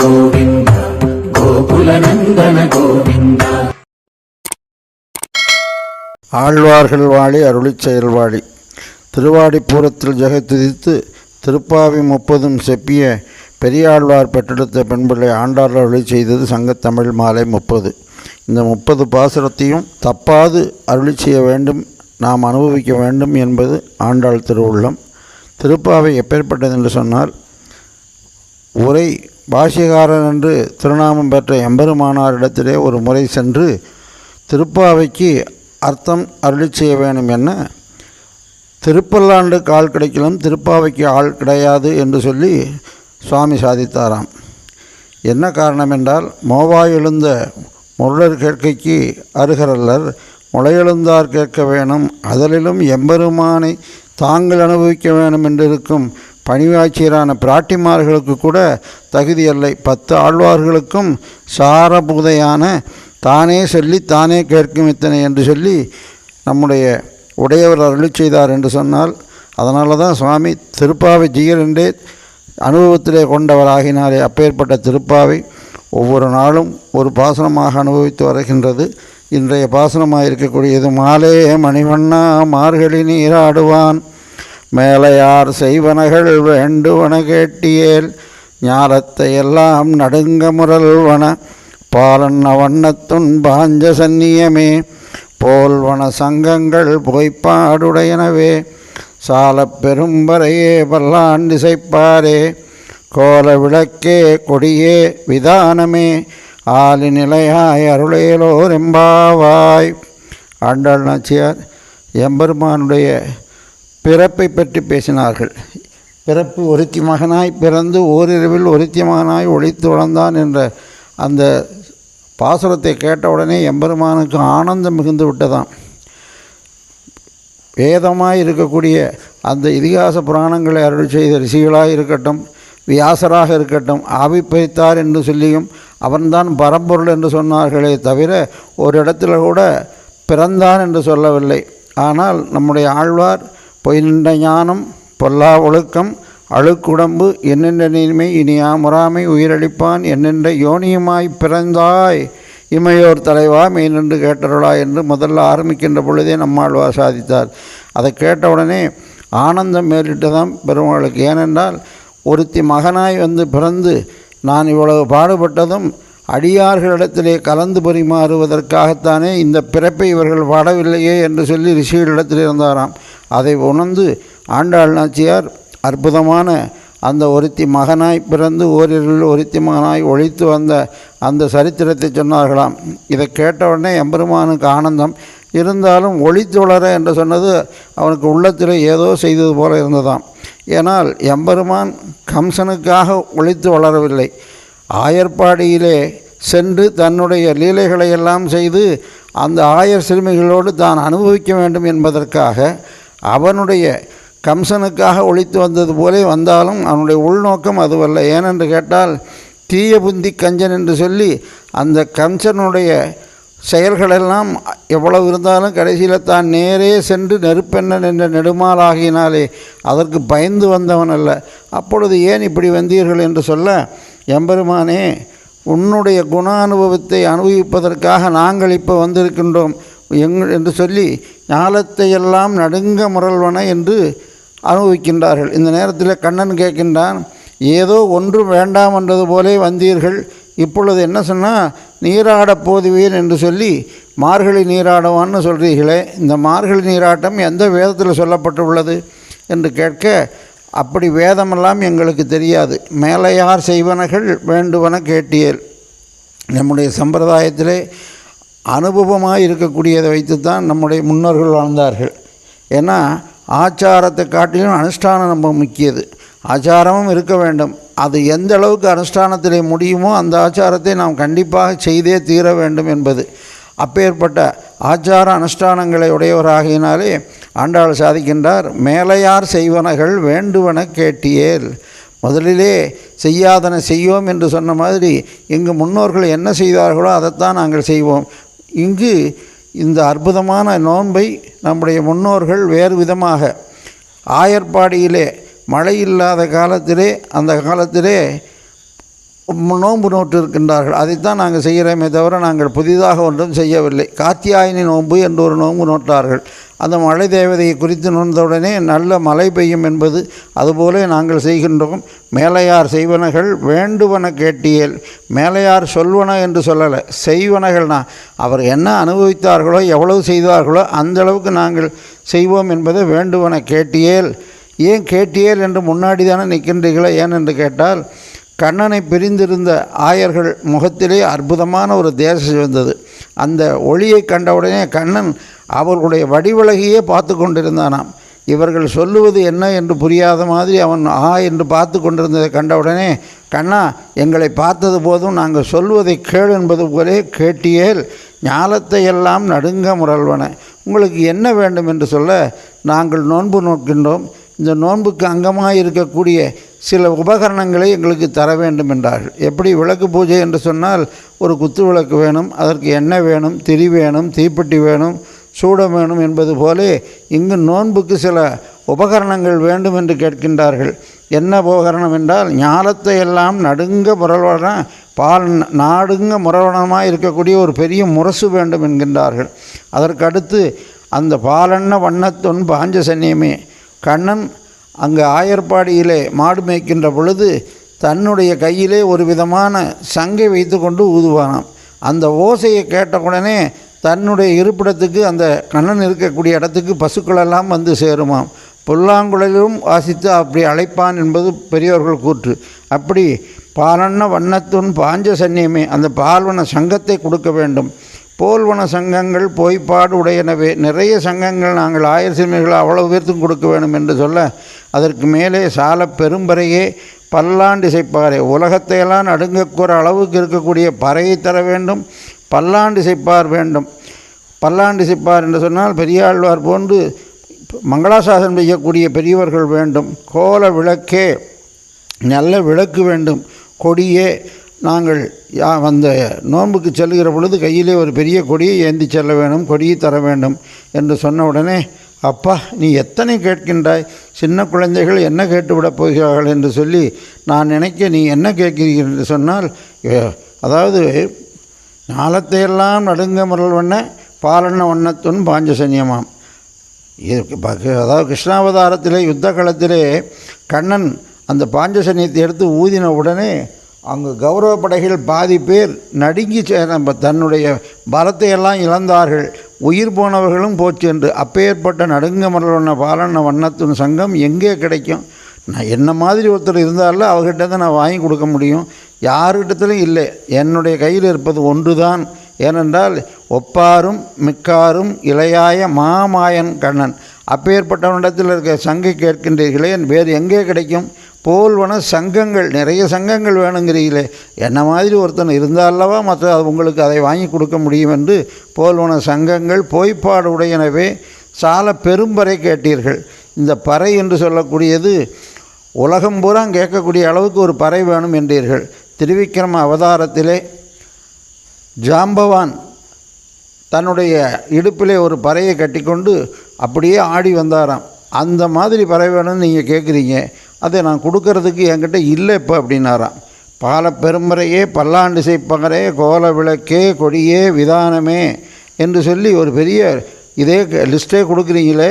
ಗೋವಿಂದ ಗೋಕುಲ ನಂದನ ಗೋವಿಂದ ஆழ்வார்கள் வாழி அருளி செயல்வாழி திருவாடிப்பூரத்தில் ஜெகத்துதித்து திருப்பாவி முப்பதும் செப்பிய பெரியாழ்வார் பெற்றெடுத்த பெண்பிள்ளை ஆண்டாள் அருளி செய்தது சங்கத்தமிழ் மாலை முப்பது. இந்த முப்பது பாசுரத்தையும் தப்பாது அருளி செய்ய வேண்டும் நாம் அனுபவிக்க வேண்டும் என்பது ஆண்டாள் திருவுள்ளம். திருப்பாவை எப்பேற்பட்டது என்று சொன்னால் உரை பாஷ்யகாரன் என்று திருநாமம் பெற்ற எம்பெருமானாரிடத்திலே ஒரு முறை சென்று திருப்பாவைக்கு அர்த்தம் அருளி செய்ய வேணும் என்ன? திருப்பல்லாண்டு கால் கிடைக்கலும் திருப்பாவைக்கு ஆள் கிடையாது என்று சொல்லி சுவாமி சாதித்தாராம். என்ன காரணம் என்றால் மோவாய் எழுந்த முரளர் கேட்கைக்கு அருகரல்லர் முளையெழுந்தார் கேட்க வேணும் அதலிலும் எம்பெருமானை தாங்கள் அனுபவிக்க வேணும் என்றிருக்கும் பணிவாட்சியரான பிராட்டிமார்களுக்கு கூட தகுதியல்லை. பத்து ஆழ்வார்களுக்கும் சாரபூதையான தானே சொல்லி தானே கேட்கும் இத்தனை என்று சொல்லி நம்முடைய உடையவர் அருளி செய்தார் என்று சொன்னால் அதனால தான் சுவாமி திருப்பாவை ஜீயர் என்றே அனுபவத்திலே கொண்டவராகினாரே. அப்பேற்பட்ட திருப்பாவை ஒவ்வொரு நாளும் ஒரு பாசனமாக அனுபவித்து வருகின்றது. இன்றைய பாசனமாக இருக்கக்கூடியது மாலே மணிவண்ணா மார்கழி நீராடுவான் மேலையார் செய்வனகள் வேண்டுவன கேட்டியேல் ஞானத்தை எல்லாம் நடுங்க முரல்வன பாலன்ன வண்ணத்துன் பாஞ்ச சந்நியமே போல்வன சங்கங்கள் பொய்ப்பாடுடையனவே சாலப் பெரும்பறையே பல்லாண்டிசைப்பாரே கோல விளக்கே கொடியே விதானமே ஆலி நிலையாய் அருளேலோர் எம்பாவாய். ஆண்டாள் நாச்சியார் எம்பெருமானுடைய பிறப்பை பற்றி பேசினார்கள். பிறப்பு ஒருத்தி மகனாய் பிறந்து ஓரிரவில் ஒருத்தி மகனாய் ஒழித்து வளர்ந்தான் என்ற அந்த பாசுரத்தை கேட்டவுடனே எம்பெருமானுக்கு ஆனந்தம் மிகுந்து விட்டதாம். வேதமாய் இருக்கக்கூடிய அந்த இதிகாச புராணங்களை அருள் செய்த ரிஷிகளாக இருக்கட்டும் வியாசராக இருக்கட்டும் ஆவிப்பைத்தார் என்று சொல்லியும் அவன்தான் பரம்பொருள் என்று சொன்னார்களே தவிர ஒரு இடத்துல கூட பிறந்தான் என்று சொல்லவில்லை. ஆனால் நம்முடைய ஆழ்வார் பொய் நின்ற ஞானம் பொல்லா ஒழுக்கம் அழுக்குடம்பு என்னென்ற நீர்மை இனியா முறாமை உயிரளிப்பான் என்னென்ற யோனியுமாய் பிறந்தாய். இமையோர் தலைவா மெயினென்று நின்று கேட்டருளா என்று முதல்ல ஆரம்பிக்கின்ற பொழுதே நம்மாழ்வா சாதித்தார் அதை கேட்டவுடனே ஆனந்தம் மேலிட்டுதான் பெருமாளுக்கு. ஏனென்றால் ஒருத்தி மகனாய் வந்து பிறந்து நான் இவ்வளவு பாடுபட்டதும் அடியார்களிடத்திலே கலந்து பரிமாறுவதற்காகத்தானே இந்த பிறப்பை இவர்கள் வாடவில்லையே என்று சொல்லி ரிஷிகளிடத்தில் இருந்தாராம். அதை உணர்ந்து ஆண்டாள் நாச்சியார் அற்புதமான அந்த ஒருத்தி மகனாய் பிறந்து ஓரிரில் ஒருத்தி மகனாய் ஒழித்து வந்த அந்த சரித்திரத்தை சொன்னார்களாம். இதை கேட்டவுடனே எம்பெருமானுக்கு ஆனந்தம். இருந்தாலும் ஒளித்து வளர என்று சொன்னது அவனுக்கு உள்ளத்தில் ஏதோ செய்தது போல இருந்ததாம். ஏனால் எம்பெருமான் கம்சனுக்காக ஒழித்து வளரவில்லை. ஆயர்பாடியிலே சென்று தன்னுடைய லீலைகளை எல்லாம் செய்து அந்த ஆயர் சிறுமிகளோடு தான் அனுபவிக்க வேண்டும் என்பதற்காக அவனுடைய கம்சனுக்காக ஒழித்து வந்தது போலே வந்தாலும் அவனுடைய உள்நோக்கம் அதுவல்ல. ஏனென்று கேட்டால் தீய புந்தி கஞ்சன் என்று சொல்லி அந்த கம்சனுடைய செயல்களெல்லாம் எவ்வளவு இருந்தாலும் கடைசியில் தான் நேரே சென்று நெருப்பெண்ணன் என்ற நெடுமாலாகினாலே அதற்கு பயந்து வந்தவன் அல்ல. அப்பொழுது ஏன் இப்படி வந்தீர்கள் என்று சொல்ல எம்பெருமானே உன்னுடைய குண அனுபவத்தை அனுபவிப்பதற்காக நாங்கள் இப்போ வந்திருக்கின்றோம். எங் என்று சொல்லி ஞாலத்தை எல்லாம் நடுங்க முரல்வன என்று அனுபவிக்கின்றார்கள். இந்த நேரத்தில் கண்ணன் கேட்கின்றான் ஏதோ ஒன்றும் வேண்டாம் என்றது போலே வந்தீர்கள். இப்பொழுது என்ன சொன்னால் நீராடப் போதுவீர் என்று சொல்லி மார்கழி நீராடுவான்னு சொல்கிறீர்களே இந்த மார்கழி நீராட்டம் எந்த வேதத்தில் சொல்லப்பட்டுள்ளது என்று கேட்க அப்படி வேதமெல்லாம் எங்களுக்கு தெரியாது. மேலையார் செய்வனகள் வேண்டுவன கேட்டியல் நம்முடைய சம்பிரதாயத்திலே அனுபவமாக இருக்கக்கூடியதை வைத்து தான் நம்முடைய முன்னோர்கள் வாழ்ந்தார்கள். ஏன்னா ஆச்சாரத்தை காட்டிலும் அனுஷ்டானம் ரொம்ப முக்கியது. ஆச்சாரமும் இருக்க வேண்டும். அது எந்த அளவுக்கு அனுஷ்டானத்தில் முடியுமோ அந்த ஆச்சாரத்தை நாம் கண்டிப்பாக செய்தே தீர வேண்டும் என்பது. அப்பேற்பட்ட ஆச்சார அனுஷ்டானங்களை உடையவராகினாலே ஆண்டாள் சாதிக்கின்றார் மேலையார் செய்வனகள் வேண்டுவன கேட்டியேல். முதலிலே செய்யாதன செய்வோம் என்று சொன்ன மாதிரி எங்கள் முன்னோர்கள் என்ன செய்தார்களோ அதைத்தான் நாங்கள் செய்வோம். இங்கு இந்த அற்புதமான நோன்பை நம்முடைய முன்னோர்கள் வேறு விதமாக ஆயர்பாடியிலே மழை இல்லாத காலத்திலே அந்த காலத்திலே நோன்பு நோட்டு இருக்கின்றார்கள் அதைத்தான் நாங்கள் செய்கிறோமே தவிர நாங்கள் புதிதாக ஒன்றும் செய்யவில்லை. காத்தியாயினி நோன்பு என்று ஒரு நோன்பு நோட்டார்கள் அந்த மழை தேவதையை குறித்து நோந்தவுடனே நல்ல மழை பெய்யும் என்பது அதுபோல நாங்கள் செய்கின்றோம். மேலையார் செய்வனகள் வேண்டுவன கேட்டியல். மேலையார் சொல்வன என்று சொல்லலை செய்வனகள்னா அவர் என்ன அனுபவித்தார்களோ எவ்வளவு செய்தார்களோ அந்த அளவுக்கு நாங்கள் செய்வோம் என்பதை வேண்டுவன கேட்டியேல். ஏன் கேட்டியேல் என்று முன்னாடி தானே நிற்கின்றீர்களோ ஏன் என்று கேட்டால் கண்ணனை பிரிந்திருந்த ஆயர்கள் முகத்திலே அற்புதமான ஒரு தேசம் வந்தது அந்த ஒளியை கண்டவுடனே கண்ணன் அவர்களுடைய வடிவழகியே பார்த்து கொண்டிருந்தானாம். இவர்கள் சொல்லுவது என்ன என்று புரியாத மாதிரி அவன் ஆ என்று பார்த்து கொண்டிருந்ததை கண்டவுடனே கண்ணா எங்களை பார்த்தது போதும் நாங்கள் சொல்வதை கேள் என்பது போலே கேட்டியேல் ஞாலத்தை எல்லாம் நடுங்க முரல்வன. உங்களுக்கு என்ன வேண்டும் என்று சொல்ல நாங்கள் நோன்பு நோக்கின்றோம். இந்த நோன்புக்கு அங்கமாக இருக்கக்கூடிய சில உபகரணங்களை எங்களுக்கு தர வேண்டும் என்றார்கள் எப்படி விளக்கு பூஜை என்று சொன்னால் ஒரு குத்து விளக்கு வேணும் அதற்கு எண்ணெய் வேணும் திரி வேணும் தீப்பெட்டி வேணும் சூடம் வேணும் என்பது போலே இங்கு நோன்புக்கு சில உபகரணங்கள் வேண்டும் என்று கேட்கின்றார்கள். என்ன உபகரணம் என்றால் ஞாலத்தை எல்லாம் நடுங்க முரல்வன பால் நாடுங்க முரவணமாக இருக்கக்கூடிய ஒரு பெரிய முரசு வேண்டும் என்கின்றார்கள். அதற்கடுத்து அந்த பாலெண்ண வண்ணத்தொன் பாஞ்ச சன்னியமே கண்ணன் அங்கு ஆயர்பாடியிலே மாடு மேய்க்கின்ற பொழுது தன்னுடைய கையிலே ஒரு விதமான சங்கை வைத்து கொண்டு ஊதுவானாம். அந்த ஓசையை கேட்டவுடனே தன்னுடைய இருப்பிடத்துக்கு அந்த கண்ணன் இருக்கக்கூடிய இடத்துக்கு பசுக்களெல்லாம் வந்து சேருமாம். புல்லாங்குழலும் வாசித்து அப்படி அழைப்பான் என்பது பெரியோர்கள் கூற்று. அப்படி பாலண்ண வண்ணத்துன் பாஞ்ச சன்னியமே அந்த பால்வன சங்கத்தை கொடுக்க வேண்டும். போல்வன சங்கங்கள் பொய்ப்பாடு உடையனவே. நிறைய சங்கங்கள் நாங்கள் ஆயிரம் சிறுமிகள் அவ்வளவு பேர்த்தும் கொடுக்க வேண்டும் என்று சொல்ல அதற்கு மேலே சால பெரும்பறையே பல்லாண்டிசைப்பாறை உலகத்தையெல்லாம் நடுங்கக்கூற அளவுக்கு இருக்கக்கூடிய பறையை தர வேண்டும் பல்லாண்டிசைப்பார் வேண்டும். பல்லாண்டிசைப்பார் என்று சொன்னால் பெரியாழ்வார் போன்று மங்களாசாசனம் செய்யக்கூடிய பெரியவர்கள் வேண்டும். கோல விளக்கே நல்ல விளக்கு வேண்டும். கொடியே நாங்கள் யா அந்த நோன்புக்கு செல்லுகிற பொழுது கையிலே ஒரு பெரிய கொடியை ஏந்தி செல்ல வேண்டும் கொடியை தர வேண்டும் என்று சொன்ன உடனே அப்பா நீ எத்தனை கேட்கின்றாய்? சின்ன குழந்தைகள் என்ன கேட்டுவிடப் போகிறார்கள்? என்று சொல்லி நான் நினைக்க நீ என்ன கேட்கிறீர்கள்? என்று சொன்னால் அதாவது ஞாலத்தையெல்லாம் நடுங்க முரல் வண்ண பாலண்ண வண்ணத்துன் பாஞ்சசன்யமாம். இது அதாவது கிருஷ்ணாவதாரத்திலே யுத்த காலத்திலே கண்ணன் அந்த பாஞ்சசன்யத்தை எடுத்து ஊதின உடனே அங்கு கௌரவ படைகள் பாதி பேர் நடுங்கி சேர்ந்த தன்னுடைய பலத்தை எல்லாம் இழந்தார்கள். உயிர் போனவர்களும் போச்சு என்று அப்பேற்பட்ட நடுங்க மரலொன்ன பாலன வண்ணத்தின் சங்கம் எங்கே கிடைக்கும்? நான் என்ன மாதிரி ஒருத்தர் இருந்தாலும் அவர்கிட்ட தான் நான் வாங்கி கொடுக்க முடியும். யாருக்கிட்டத்திலும் இல்லை. என்னுடைய கையில் இருப்பது ஒன்று தான் ஏனென்றால் ஒப்பாரும் மிக்காரும் இளையாய மாமாயன் கண்ணன். அப்பேற்பட்டவனிடத்தில் இருக்க சங்கை கேட்கின்றீர்களே வேறு எங்கே கிடைக்கும்? போல்வன சங்கங்கள் நிறைய சங்கங்கள் வேணுங்கிறீங்களே என்ன மாதிரி ஒருத்தன் இருந்தாலவா மற்ற அது உங்களுக்கு அதை வாங்கி கொடுக்க முடியும் என்று போல்வன சங்கங்கள் பொய்ப்பாடு உடையனவே சால பெரும்பறை கேட்டீர்கள். இந்த பறை என்று சொல்லக்கூடியது உலகம் பூரா கேட்கக்கூடிய அளவுக்கு ஒரு பறை வேணும் என்றீர்கள். திருவிக்கிரம அவதாரத்திலே ஜாம்பவான் தன்னுடைய இடுப்பிலே ஒரு பறையை கட்டிக்கொண்டு அப்படியே ஆடி வந்தாராம். அந்த மாதிரி பறை வேணும்னு நீங்கள் கேட்குறீங்க. அதை நான் கொடுக்கறதுக்கு என்கிட்ட இல்லை இப்போ அப்படின்னாராம். பால பெருமறையே பல்லாண்டு பகரே கோல விளக்கே கொடியே விதானமே என்று சொல்லி ஒரு பெரிய இதே லிஸ்ட்டே கொடுக்குறீங்களே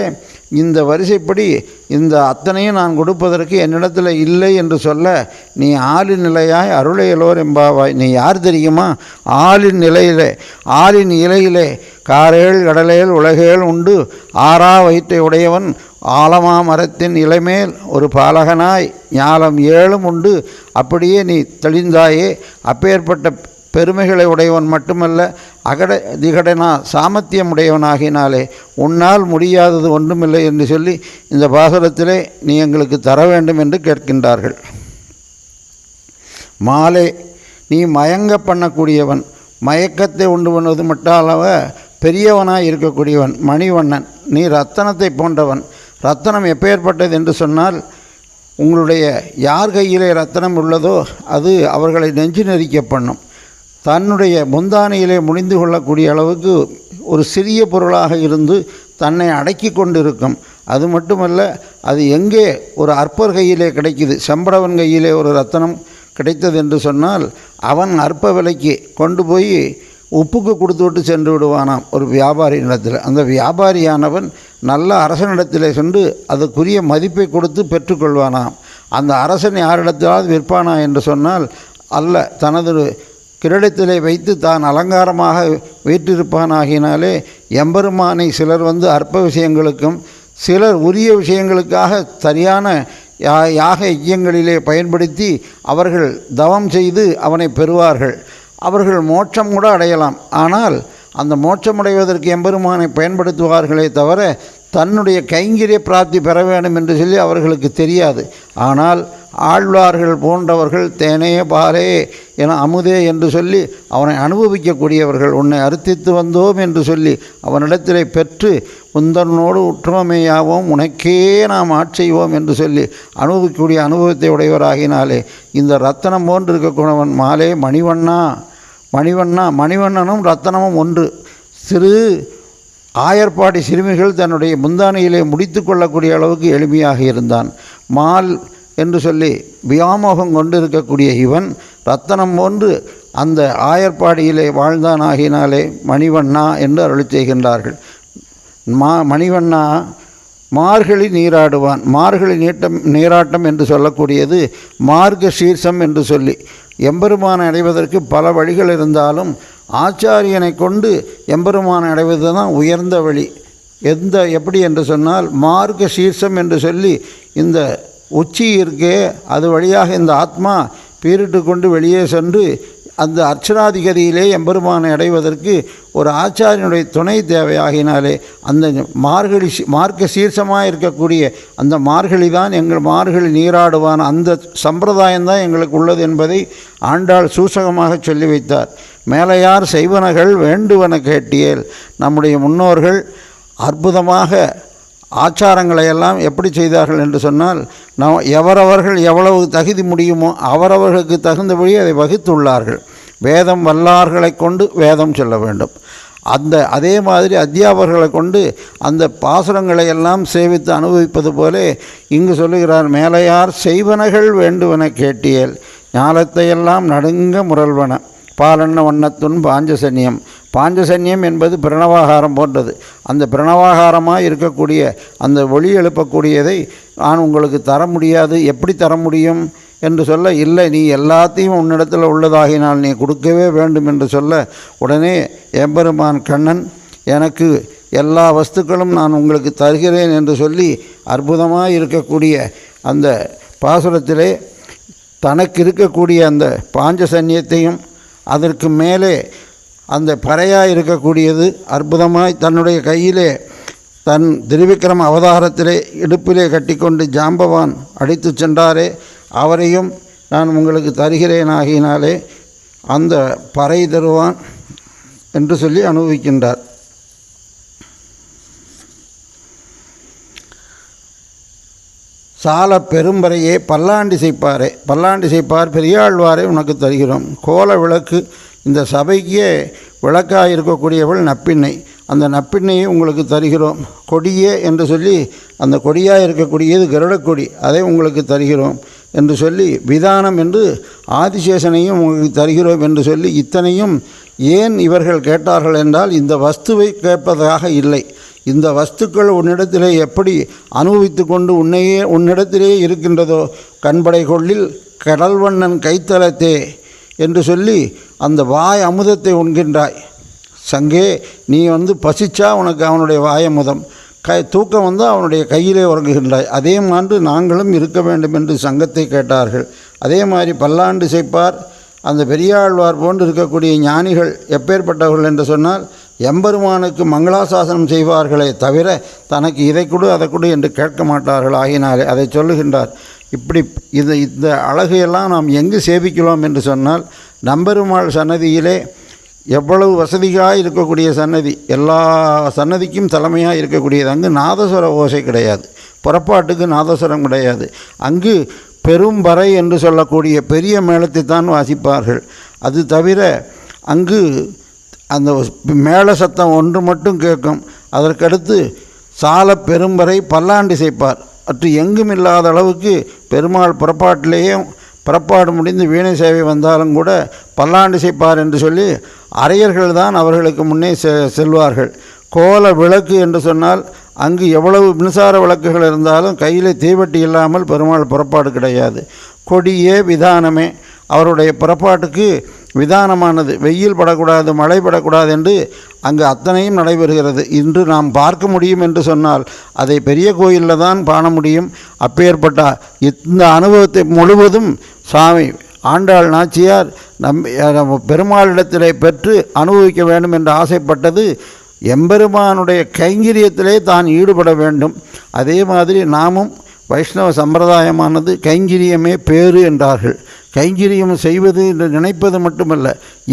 இந்த வரிசைப்படி இந்த அத்தனையும் நான் கொடுப்பதற்கு என்னிடத்தில் இல்லை என்று சொல்ல நீ ஆளின் நிலையாய் அருளையலோர் எம்பாவாய் நீ யார் தெரியுமா? ஆளின் நிலையிலே ஆளின் இலையிலே காரேள் கடலேல் உலகேல் உண்டு. ஆறா வயிற்றை உடையவன் ஆலமா மரத்தின் இலைமேல் ஒரு பாலகனாய். ஞாலம் ஏழும் உண்டு. அப்படியே நீ தெளிந்தாயே. அப்பேற்பட்ட பெருமைகளை உடையவன் மட்டுமல்ல அகட திகடனா சாமர்த்தியம் உடையவனாகினாலே உன்னால் முடியாதது ஒன்றுமில்லை என்று சொல்லி இந்த பாசுரத்திலே நீ எங்களுக்கு தர வேண்டும் என்று கேட்கின்றார்கள். மாலே நீ மயங்க பண்ணக்கூடியவன் மயக்கத்தை உண்டு பண்ணுவது மட்டுமல்லவ பெரியவனாக இருக்கக்கூடியவன் மணிவண்ணன் நீ ரத்தனத்தை போன்றவன் ரத்தனம் எப்பேற்பட்டது என்று சொன்னால் உங்களுடைய யார் கையிலே ரத்தனம் உள்ளதோ அது அவர்களை நெஞ்சு நெரிக்க பண்ணும். தன்னுடைய முந்தானையிலே முடிந்து கொள்ளக்கூடிய அளவுக்கு ஒரு சிறிய பொருளாக இருந்து தன்னை அடக்கி கொண்டிருக்கும். அது மட்டுமல்ல அது எங்கே ஒரு அற்பர் கையிலே கிடைக்குது செம்படவன் கையிலே ஒரு ரத்தனம் கிடைத்தது என்று சொன்னால் அவன் அற்ப விலைக்கு கொண்டு போய் உப்புக்கு கொடுத்து விட்டு சென்று விடுவானாம் ஒரு வியாபாரி நிலத்தில். அந்த வியாபாரியானவன் நல்ல அரசனிடத்தில் சென்று அதுக்குரிய மதிப்பை கொடுத்து பெற்றுக்கொள்வானாம் அந்த அரசன் யாரிடத்திலாவது விற்பானா என்று சொன்னால் அல்ல தனது கிரீடத்திலே வைத்து தான் அலங்காரமாக வீற்றிருப்பானாகினாலே எம்பெருமானை சிலர் வந்து அற்ப விஷயங்களுக்கும் சிலர் உரிய விஷயங்களுக்காக சரியான யா யாக யஜ்யங்களிலே பயன்படுத்தி அவர்கள் தவம் செய்து அவனை பெறுவார்கள். அவர்கள் மோட்சம் கூட அடையலாம். ஆனால் அந்த மோட்சமடைவதற்கு எம்பெருமானை பயன்படுத்துவார்களே தவிர தன்னுடைய கைங்கரிய பிராப்தி பெற வேண்டும் என்று சொல்லி அவர்களுக்கு தெரியாது. ஆனால் ஆழ்வார்கள் போன்றவர்கள் தேனே பாரே என அமுதே என்று சொல்லி அவனை அனுபவிக்கக்கூடியவர்கள் உன்னை அர்த்தித்து வந்தோம் என்று சொல்லி அவனிடத்திலே பெற்று உந்தனோடு உற்றுமையாவோம் உனக்கே நாம் ஆட்செய்வோம் என்று சொல்லி அனுபவிக்கக்கூடிய அனுபவத்தை உடையவராகினாலே இந்த ரத்தனம் போன்று இருக்கக்கூடியவன் மாலே மணிவண்ணா மணிவண்ணா மணிவண்ணனும் ரத்தனமும் ஒன்று. சிறு ஆயர்பாடி சிறுமிகள் தன்னுடைய முந்தானையிலே முடித்து கொள்ளக்கூடிய அளவுக்கு எளிமையாக இருந்தான். மால் என்று சொல்லி வியாமோகம் கொண்டு இருக்கக்கூடிய இவன் ரத்தனம் போன்று அந்த ஆயர்பாடியிலே வாழ்ந்தான் ஆகினாலே மணிவண்ணா என்று அருளி செய்கின்றார்கள். மா மணிவண்ணா மார்கழி நீராடுவான். மார்கழி நீட்டம் நீராட்டம் என்று சொல்லக்கூடியது மார்க்க சீர்ஷம் என்று சொல்லி. எம்பெருமானை அடைவதற்கு பல வழிகள் இருந்தாலும் ஆச்சாரியனை கொண்டு எம்பெருமானை அடைவது தான் உயர்ந்த வழி. எந்த எப்படி என்று சொன்னால் மார்க்க சீர்ஷம் என்று சொல்லி இந்த உச்சி இருக்கே அது வழியாக இந்த ஆத்மா பீரிட்டு கொண்டு வெளியே சென்று அந்த அர்ச்சனாதிகதியிலே எம்பெருமானை அடைவதற்கு ஒரு ஆச்சாரியனுடைய துணை தேவையாகினாலே அந்த மார்கழி மார்க்க சீர்ஷமாக இருக்கக்கூடிய அந்த மார்கழி தான் எங்கள் மார்கழி நீராடுவான். அந்த சம்பிரதாயம்தான் எங்களுக்கு உள்ளது என்பதை ஆண்டாள் சூசகமாக சொல்லி வைத்தார். மேலையார் செய்வனகள் வேண்டுவன கேட்டியேல் நம்முடைய முன்னோர்கள் அற்புதமாக ஆச்சாரங்களை எல்லாம் எப்படி செய்தார்கள் என்று சொன்னால் நம் எவரவர்கள் எவ்வளவு தகுதி முடியுமோ அவரவர்களுக்கு தகுந்தபடி அதை வகுத்துள்ளார்கள். வேதம் வல்லார்களை கொண்டு வேதம் சொல்ல வேண்டும். அந்த அதே மாதிரி அத்தியாபகர்களை கொண்டு அந்த பாசுரங்களை எல்லாம் சேவித்து அனுபவிப்பது போலே இங்கு சொல்லுகிறார் மேலையார் செய்வனகள் வேண்டுவன கேட்டியல் ஞாலத்தையெல்லாம் நடுங்க முரல்வன. பாலன்ன வண்ணத்துன் பாஞ்சசன்யம் பாஞ்சசன்யம் என்பது பிரணவாகாரம் போன்றது. அந்த பிரணவாகாரமாக இருக்கக்கூடிய அந்த ஒளி எழுப்பக்கூடியதை நான் உங்களுக்கு தர முடியாது. எப்படி தர முடியும் என்று சொல்ல இல்லை நீ எல்லாத்தையும் உன்னிடத்தில் உள்ளதாகினால் நீ கொடுக்கவே வேண்டும் என்று சொல்ல உடனே எம்பெருமான் கண்ணன் எனக்கு எல்லா வஸ்துக்களும் நான் உங்களுக்கு தருகிறேன் என்று சொல்லி அற்புதமாக இருக்கக்கூடிய அந்த பாசுரத்திலே தனக்கு இருக்கக்கூடிய அந்த பாஞ்சசன்யத்தையும் அதற்கு மேலே அந்த பறையாக இருக்கக்கூடியது அற்புதமாய் தன்னுடைய கையிலே தன் திருவிக்ரம அவதாரத்திலே இடுப்பிலே கட்டிக்கொண்டு ஜாம்பவான் அடித்து சென்றாரே அவரையும் நான் உங்களுக்கு தருகிறேன் ஆகினாலே அந்த பறை தருவான் என்று சொல்லி அனுபவிக்கின்றார். சால பெரும்பறையே பல்லாண்டி செய்ப்பாரே. பல்லாண்டி செய்ப்பார் பெரியாழ்வாரை உனக்கு தருகிறோம். கோல விளக்கு இந்த சபைக்கே விளக்காக இருக்கக்கூடியவள் நப்பிண்ணை அந்த நப்பிண்ணையை உங்களுக்கு தருகிறோம். கொடியே என்று சொல்லி அந்த கொடியாக இருக்கக்கூடியது கருடக்கொடி. அதை உங்களுக்கு தருகிறோம் என்று சொல்லி விதானம் என்று ஆதிசேஷனையும் உங்களுக்கு தருகிறோம் என்று சொல்லி இத்தனையும் ஏன் இவர்கள் கேட்டார்கள் என்றால் இந்த வஸ்துவை கேட்பதாக இல்லை. இந்த வஸ்துக்கள் உன்னிடத்திலே எப்படி அனுபவித்து கொண்டு உன்னையே உன்னிடத்திலே இருக்கின்றதோ கண்படை கொள்ளில் கடல்வண்ணன் கைத்தலத்தே என்று சொல்லி அந்த வாய் அமுதத்தை உண்கின்றாய். சங்கே நீ வந்து பசிச்சா உனக்கு அவனுடைய வாய் அமுதம். கை தூக்கம் வந்து அவனுடைய கையிலே உறங்குகின்றாய். அதே மாண்டு நாங்களும் இருக்க வேண்டும் என்று சங்கத்தை கேட்டார்கள். அதே மாதிரி பல்லாண்டு செய்ப்பார் அந்த பெரியாழ்வார் போன்று இருக்கக்கூடிய ஞானிகள் எப்பேற்பட்டவர்கள் என்று சொன்னால் எம்பெருமானுக்கு மங்களாசாசனம் செய்வார்களே தவிர தனக்கு இதை கொடு அதை கொடு என்று கேட்க மாட்டார்கள். ஆகினாலே அதை சொல்லுகின்றார். இப்படி இது இந்த அழகையெல்லாம் நாம் எங்கு சேவிக்கிறோம் என்று சொன்னால் நம்பெருமாள் சன்னதியிலே எவ்வளவு வசதியாக இருக்கக்கூடிய சன்னதி எல்லா சன்னதிக்கும் தலைமையாக இருக்கக்கூடியது. அங்கு நாதஸ்வர ஓசை கிடையாது. புறப்பாட்டுக்கு நாதஸ்வரம் கிடையாது. அங்கு பெரும்பறை என்று சொல்லக்கூடிய பெரிய மேளத்தை தான் வாசிப்பார்கள். அது தவிர அங்கு அந்த மேள சத்தம் ஒன்று மட்டும் கேட்கும். அதற்கடுத்து சால பெரும்பறை பல்லாண்டு சேர்ப்பார் அற்று எங்கும் இல்லாத அளவுக்கு பெருமாள் புறப்பாட்டிலேயே புறப்பாடு முடிந்து வீணை சேவை வந்தாலும் கூட பல்லாண்டு செய்ப்பார் என்று சொல்லி அரையர்கள் தான் அவர்களுக்கு முன்னே செ செல்வார்கள். கோல விளக்கு என்று சொன்னால் அங்கு எவ்வளவு மின்சார விளக்குகள் இருந்தாலும் கையில் தீவட்டி இல்லாமல் பெருமாள் புறப்பாடு கிடையாது. கொடியே விதானமே. அவருடைய புறப்பாட்டுக்கு விதானமானது. வெயில் படக்கூடாது மழை படக்கூடாது என்று அங்கு அத்தனையும் நடைபெறுகிறது. இன்று நாம் பார்க்க முடியும் என்று சொன்னால் அதை பெரிய கோயிலில் தான் காண முடியும். அப்பேற்பட்ட இந்த அனுபவத்தை முழுவதும் சாமி ஆண்டாள் நாச்சியார் நம் பெருமாளிடத்திலே பெற்று அனுபவிக்க வேண்டும் என்று ஆசைப்பட்டது எம்பெருமானுடைய கைங்கரியத்திலே தான் ஈடுபட வேண்டும். அதே மாதிரி நாமும் வைஷ்ணவ சம்பிரதாயமானது கைங்கரியமே பேறு என்றார்கள். கைங்கிரியம் செய்வது என்று நினைப்பது மட்டுமல்ல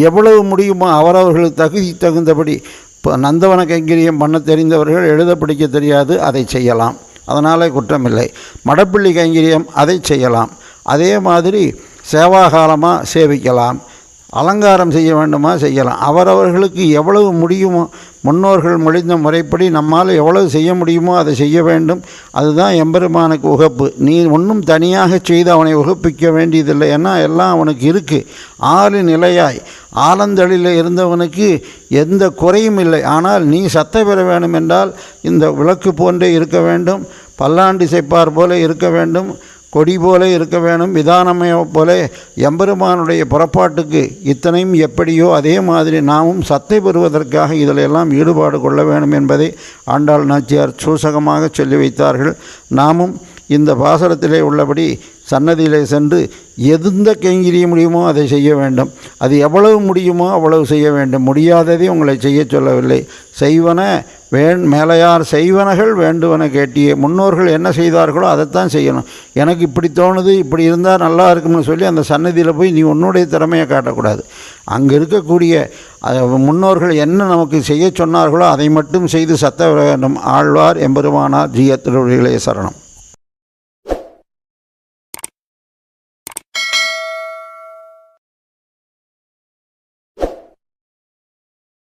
எவ்வளவு முடியுமோ அவரவர்கள் தகுதி தகுந்தபடி இப்போ நந்தவன கைங்கரியம் பண்ண தெரிந்தவர்கள் எழுத படிக்க தெரியாது அதை செய்யலாம். அதனால் குற்றமில்லை. மடப்பள்ளி கைங்கிரியம் அதை செய்யலாம். அதே மாதிரி சேவாகாலமாக சேவிக்கலாம். அலங்காரம் செய்ய வேண்டுமா? செய்யலாம். அவரவர்களுக்கு எவ்வளவு முடியுமோ முன்னோர்கள் மொழிந்த முறைப்படி நம்மால் எவ்வளவு செய்ய முடியுமோ அதை செய்ய வேண்டும். அதுதான் எம்பெருமானுக்கு உகப்பு. நீ ஒன்றும் தனியாக செய்து அவனை உகப்பிக்க வேண்டியதில்லை. ஏன்னா எல்லாம் அவனுக்கு இருக்குது ஆறு நிலையாய் ஆலந்தளியில் இருந்தவனுக்கு எந்த குறையும் இல்லை. ஆனால் நீ சத்தை பெற வேண்டும் என்றால் இந்த விளக்கு போன்றே இருக்க வேண்டும். பல்லாண்டு செய்ப்பார் போல இருக்க வேண்டும். கொடி போல இருக்க வேணும் விதானமே போல எம்பெருமானுடைய புறப்பாட்டுக்கு இத்தனையும் எப்படியோ அதே மாதிரி நாமும் சத்தை பெறுவதற்காக இதில் எல்லாம் ஈடுபாடு கொள்ள வேண்டும் என்பதை ஆண்டாள் நாச்சியார் சூசகமாக சொல்லி வைத்தார்கள். நாமும் இந்த பாசரத்திலே உள்ளபடி சன்னதியிலே சென்று எந்த கைங்கரிய முடியுமோ அதை செய்ய வேண்டும். அது எவ்வளவு முடியுமோ அவ்வளவு செய்ய வேண்டும். முடியாததை உங்களை செய்ய சொல்லவில்லை. செய்வன வேண் மேலையார் செய்வனகள் வேண்டுவன கேட்டியே முன்னோர்கள் என்ன செய்தார்களோ அதைத்தான் செய்யணும். எனக்கு இப்படி தோணுது இப்படி இருந்தால் நல்லா இருக்கும்னு சொல்லி அந்த சன்னதியில் போய் நீ உன்னுடைய திறமையை காட்டக்கூடாது. அங்கே இருக்கக்கூடிய முன்னோர்கள் என்ன நமக்கு செய்ய சொன்னார்களோ அதை மட்டும் செய்து சத்த வேண்டும். ஆழ்வார் எம்பெருமானார் ஜீய திருவடிகளே சரணம்.